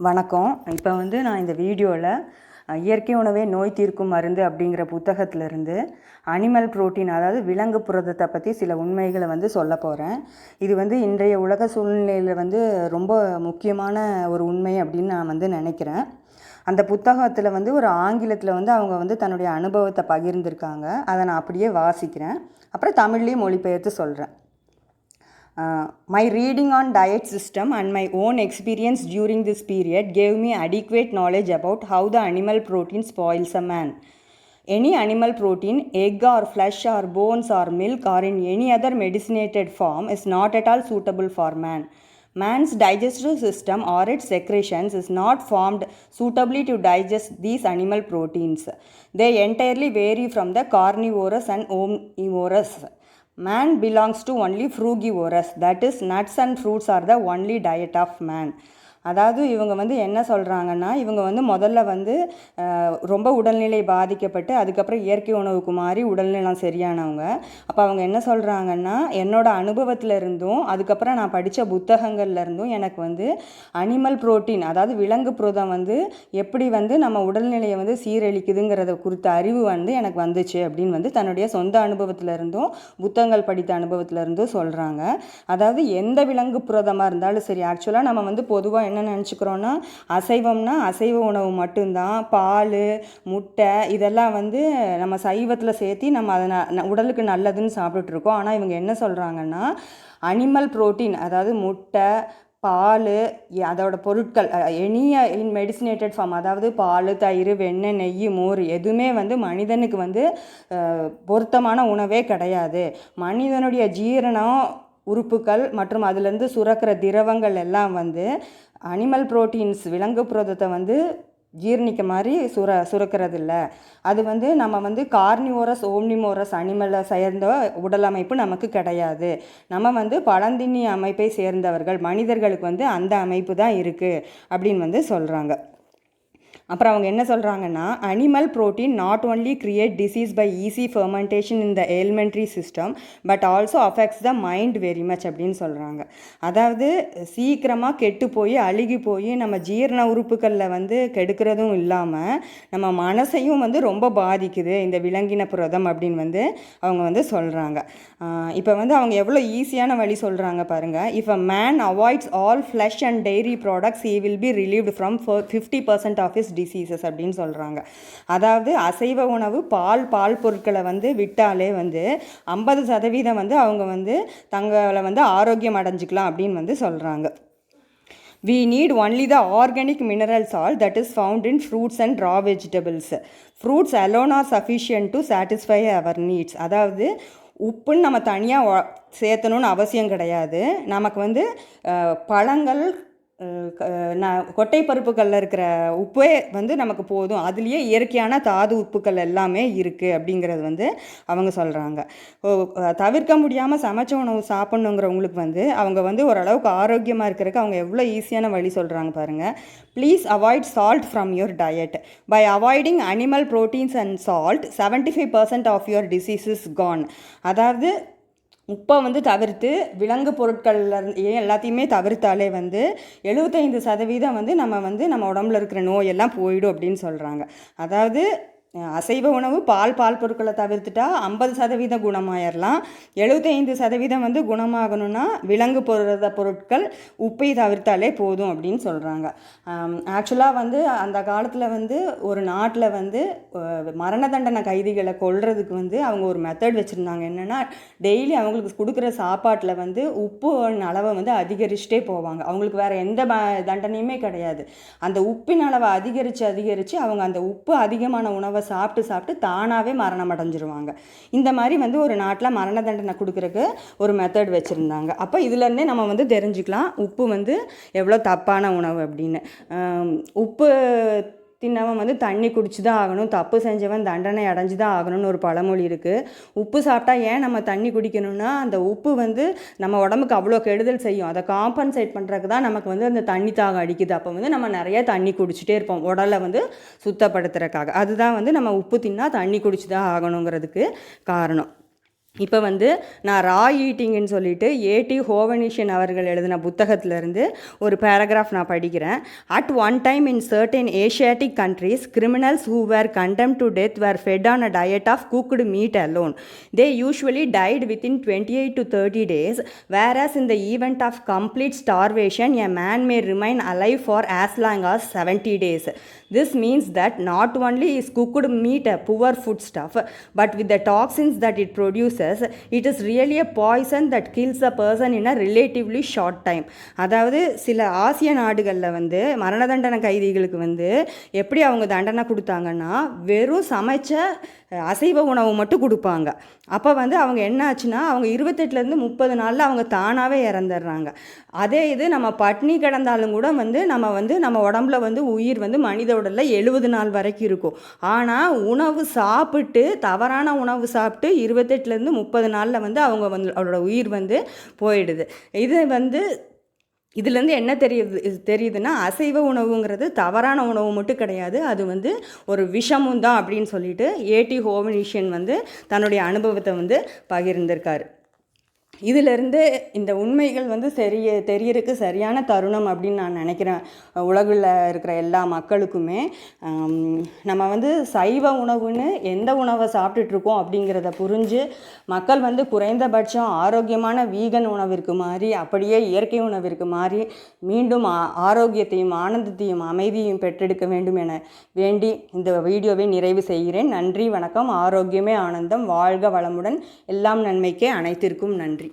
வணக்கம். இப்போ வந்து நான் இந்த வீடியோவில் இயற்கை உணவே நோய் தீர்க்கும் மருந்து அப்படிங்கிற புத்தகத்திலிருந்து அனிமல் புரோட்டீன் அதாவது விலங்கு புரதத்தை பற்றி சில உண்மைகளை வந்து சொல்ல போகிறேன் இது வந்து இன்றைய உலக சூழ்நிலையில் வந்து ரொம்ப முக்கியமான ஒரு உண்மை அப்படின்னு நான் வந்து நினைக்கிறேன். அந்த புத்தகத்தில் வந்து ஒரு ஆங்கிலத்தில் வந்து அவங்க வந்து தன்னுடைய அனுபவத்தை பகிர்ந்திருக்காங்க. அதை நான் அப்படியே வாசிக்கிறேன். அப்புறம் தமிழ்லேயும் மொழிபெயர்த்து சொல்கிறேன் Uh, my reading on diet system and my own experience during this period gave me adequate knowledge about how the animal protein spoils a man. Any animal protein, egg or flesh or bones or milk or in any other medicinated form is not at all suitable for man. Man's digestive system or its secretions is not formed suitably to digest these animal proteins. They entirely vary from the carnivorous and omnivorous. Man belongs to only frugivorous, that is, nuts and fruits are the only diet of man. அதாவது இவங்க வந்து என்ன சொல்கிறாங்கன்னா இவங்க வந்து முதல்ல வந்து ரொம்ப உடல்நிலை பாதிக்கப்பட்டு அதுக்கப்புறம் இயற்கை உணவுக்கு மாறி உடல்நிலம் சரியானவங்க. அப்போ அவங்க என்ன சொல்கிறாங்கன்னா என்னோடய அனுபவத்தில் இருந்தும் அதுக்கப்புறம் நான் படித்த புத்தகங்கள்ல இருந்தும் எனக்கு வந்து அனிமல் புரோட்டீன் அதாவது விலங்கு புரதம் வந்து எப்படி வந்து நம்ம உடல்நிலையை வந்து சீரழிக்குதுங்கிறத குறித்த அறிவு வந்து எனக்கு வந்துச்சு அப்படின்னு வந்து தன்னுடைய சொந்த அனுபவத்தில் இருந்தும் புத்தகங்கள் படித்த அனுபவத்தில் இருந்தும் சொல்கிறாங்க அதாவது எந்த விலங்கு புரதமாக இருந்தாலும் சரி ஆக்சுவலாக நம்ம வந்து பொதுவாக என்ன நினச்சிக்கிறோன்னா அசைவம்னா அசைவ உணவு மட்டும்தான். பால் முட்டை இதெல்லாம் வந்து நம்ம சைவத்தில் சேர்த்தி நம்ம அதை ந- ந- உடலுக்கு நல்லதுன்னு சாப்பிட்டுட்ருக்கோம் ஆனால் இவங்க என்ன சொல்கிறாங்கன்னா அனிமல் புரோட்டீன் அதாவது முட்டை பால் அதோட பொருட்கள் எனிய இன் மெடிசினேட்டட் ஃபார்ம் அதாவது பால் தயிர் வெண்ணெய் நெய் மோர் எதுவுமே வந்து மனிதனுக்கு வந்து பொருத்தமான உணவே கிடையாது. மனிதனுடைய ஜீரணம் உறுப்புகள் மற்றும் அதுலேருந்து சுரக்கிற திரவங்கள் எல்லாம் வந்து அனிமல் புரோட்டீன்ஸ் விலங்கு புரதத்தை வந்து ஜீரணிக்க மாதிரி சுர சுரக்கிறது இல்லை அது வந்து நம்ம வந்து கார்னிவோரஸ் ஓம்னிமோரஸ் அனிமலை சேர்ந்த உடல் அமைப்பு நமக்கு கிடையாது. நம்ம வந்து பழந்தின்னி அமைப்பை சேர்ந்தவர்கள் மனிதர்களுக்கு வந்து அந்த அமைப்பு தான் இருக்குது அப்படின்னு வந்து சொல்கிறாங்க அப்புறம் அவங்க என்ன சொல்கிறாங்கன்னா animal protein not only create disease by easy fermentation in the alimentary system but also affects the mind very much அப்படின்னு சொல்கிறாங்க அதாவது சீக்கிரமாக கெட்டு போய் அழுகி போய் நம்ம ஜீரண உறுப்புகளில் வந்து கெடுக்கிறதும் இல்லாமல் நம்ம மனசையும் வந்து ரொம்ப பாதிக்குது இந்த விலங்கின புரதம் அப்படின்னு வந்து அவங்க வந்து சொல்கிறாங்க இப்போ வந்து அவங்க எவ்வளோ ஈஸியான வழி சொல்கிறாங்க பாருங்கள் if a man avoids all flesh and dairy products he will be relieved from fifty percent of his diseases அப்படின்னு சொல்கிறாங்க அதாவது அசைவ உணவு பால் பால் பொருட்களை வந்து விட்டாலே வந்து ஐம்பது சதவீதம் வந்து அவங்க வந்து தங்களை வந்து ஆரோக்கியம் அடைஞ்சிக்கலாம் அப்படின்னு வந்து சொல்கிறாங்க we need only the organic minerals all that is found in fruits and raw vegetables fruits alone are sufficient to satisfy our needs அதாவது உப்புன்னு நம்ம தனியாக சேர்த்தணும்னு அவசியம் கிடையாது. நமக்கு வந்து பழங்கள் நான் கொட்டை பருப்புகளில் இருக்கிற உப்பே வந்து நமக்கு போதும். அதுலேயே இயற்கையான தாது உப்புக்கள் எல்லாமே இருக்குது அப்படிங்கிறது வந்து அவங்க சொல்கிறாங்க தவிர்க்க முடியாமல் சமைச்ச உணவு சாப்பிட்ணுங்கிறவங்களுக்கு வந்து அவங்க வந்து ஓரளவுக்கு ஆரோக்கியமாக இருக்கிறதுக்கு அவங்க எவ்வளோ ஈஸியான வழி சொல்கிறாங்க பாருங்கள் please avoid salt from your diet by avoiding animal proteins and salt seventy five percent of your diseases can அதாவது உப்பை வந்து தவிர்த்து விலங்கு பொருட்கள்ல இருந்து ஏன் எல்லாத்தையுமே தவிர்த்தாலே வந்து எழுபத்தைந்து சதவீதம் வந்து நம்ம வந்து நம்ம உடம்புல இருக்கிற நோயெல்லாம் போயிடும் அப்படின்னு சொல்கிறாங்க அதாவது அசைவ உணவு பால் பால் பொருட்களை தவிர்த்துட்டா ஐம்பது சதவீதம் குணமாயிடலாம் எழுபத்தைந்து சதவீதம் வந்து குணமாகணும்னா விலங்கு பொருத பொருட்கள் உப்பை தவிர்த்தாலே போதும் அப்படின்னு சொல்கிறாங்க ஆக்சுவலாக வந்து அந்த காலத்தில் வந்து ஒரு நாட்டில் வந்து மரண தண்டனை கைதிகளை கொள்றதுக்கு வந்து அவங்க ஒரு மெத்தட் வச்சுருந்தாங்க. என்னென்னா டெய்லி அவங்களுக்கு கொடுக்குற சாப்பாட்டில் வந்து உப்பு அளவை வந்து அதிகரிச்சுட்டே போவாங்க. அவங்களுக்கு வேறு எந்த தண்டனையுமே கிடையாது. அந்த உப்பின் அளவை அதிகரித்து அதிகரித்து அவங்க அந்த உப்பு அதிகமான உணவை சாப்பிட்டு சாப்பிட்டு தானாகவே மரணம் அடைஞ்சிருவாங்க. இந்த மாதிரி வந்து ஒரு நாட்டில் மரண தண்டனை கொடுக்குறக்கு ஒரு மெத்தட் வச்சுருந்தாங்க. அப்போ இதுலேருந்தே நம்ம வந்து தெரிஞ்சுக்கலாம் உப்பு வந்து எவ்வளோ தப்பான உணவு அப்படின்னு. உப்பு தின்னவன் வந்து தண்ணி குடிச்சு தான் ஆகணும் தப்பு செஞ்சவன் தண்டனை அடைஞ்சு தான் ஆகணும்னு ஒரு பழமொழி இருக்குது உப்பு சாப்பிட்டா ஏன் நம்ம தண்ணி குடிக்கணும்னா அந்த உப்பு வந்து நம்ம உடம்புக்கு அவ்வளோ கெடுதல் செய்யும். அதை காம்பன்சேட் பண்ணுறதுக்கு தான் நமக்கு வந்து அந்த தண்ணி தாகம் அடிக்குது. அப்போ வந்து நம்ம நிறைய தண்ணி குடிச்சிட்டே இருப்போம் உடலை வந்து சுத்தப்படுத்துறதுக்காக. அதுதான் வந்து நம்ம உப்பு தின்னா தண்ணி குடிச்சு தான் ஆகணுங்கிறதுக்கு காரணம். இப்போ வந்து நான் ரா ஈட்டிங்னு சொல்லிட்டு ஏடி ஹோவனிஷன் அவர்கள் எழுதின புத்தகத்திலிருந்து ஒரு பேராகிராஃப் நான் படிக்கிறேன். At one time in certain Asiatic countries criminals who were condemn to death were fed on a diet of cooked meat alone they usually died within twenty eight to thirty days whereas in the event of complete starvation a man may remain alive for as long as 70 days. This means that not only is cooked meat a poor foodstuff but with the toxins that it produces it is really a poison that kills a person in a relatively short time அதாவது சில ஆசிய நாடுகளில் வந்து மரண தண்டனை கைதிகளுக்கு வந்து எப்படி அவங்க தண்டனை கொடுத்தாங்கன்னா வெறும் சமைச்ச அசைவ உணவு மட்டும் கொடுப்பாங்க. அப்போ வந்து அவங்க என்ன ஆச்சுன்னா அவங்க இருபத்தெட்டுலேருந்து முப்பது நாளில் அவங்க தானாகவே இறந்துடுறாங்க. அதே இது நம்ம பட்னி கிடந்தாலும் கூட வந்து நம்ம வந்து நம்ம உடம்புல வந்து உயிர் வந்து மனித உடலில் எழுபது நாள் வரைக்கும் இருக்கும். ஆனால் உணவு சாப்பிட்டு தவறான உணவு சாப்பிட்டு இருபத்தெட்டுலேருந்து முப்பது நாளில் வந்து அவங்க வந்து அவரோட உயிர் வந்து போயிடுது. இது வந்து இதுலேருந்து என்ன தெரியுது தெரியுதுன்னா அசைவ உணவுங்கிறது தவறான உணவு மட்டும் கிடையாது. அது வந்து ஒரு விஷமும் தான் அப்படின்னு சொல்லிட்டு ஏடி ஹோமினிஷியன் வந்து தன்னுடைய அனுபவத்தை வந்து பகிர்ந்திருக்காரு. இதிலிருந்து இந்த உண்மைகள் வந்து சரிய தெரியறதுக்கு சரியான தருணம் அப்படின்னு நான் நினைக்கிறேன். உலகில் இருக்கிற எல்லா மக்களுக்குமே. நம்ம வந்து சைவ உணவுன்னு எந்த உணவை சாப்பிட்டுட்ருக்கோம் அப்படிங்கிறத புரிஞ்சு மக்கள் வந்து குறைந்தபட்சம் ஆரோக்கியமான வீகன் உணவிற்கு மாறி அப்படியே இயற்கை உணவிற்கு மாறி மீண்டும் ஆரோக்கியத்தையும் ஆனந்தத்தையும் அமைதியையும் பெற்றெடுக்க வேண்டும் என வேண்டி இந்த வீடியோவை நிறைவு செய்கிறேன். நன்றி வணக்கம். ஆரோக்கியமே ஆனந்தம். வாழ்க வளமுடன். எல்லாம் நன்மைக்கே அனைத்திற்கும் நன்றி.